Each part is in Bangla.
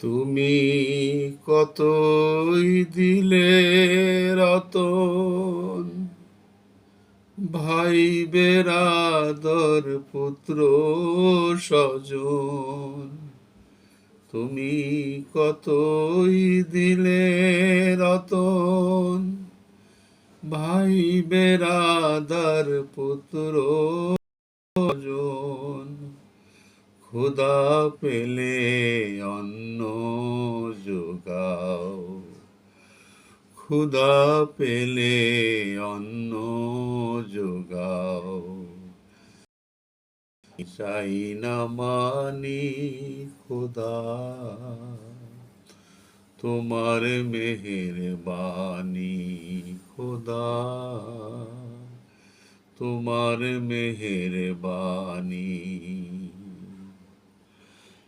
তুমি কতই দিলে রতন? ভাই বেরাদর পুত্র স্বজন, তুমি কতই দিলে রতন? ভাই বেরাদার পুত্র ক্ষুদা পেলে অন্ন যোগাও। ক্ষুদা পেলে অন্ন যোগাও। চাই না মানি খোদা, তোমার মেহের বাণী খোদা। তোমার মেহের বাণী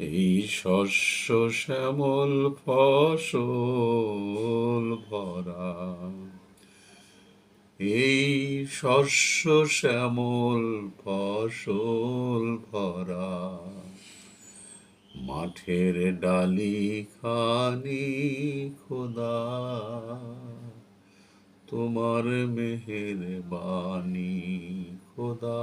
এই শস্য শ্যামল ফসল ভরা। এই শস্য শ্যামল ফসল ভরা। মাঠের ডালি খানি খোদা, তোমার মেহের বাণী খোদা।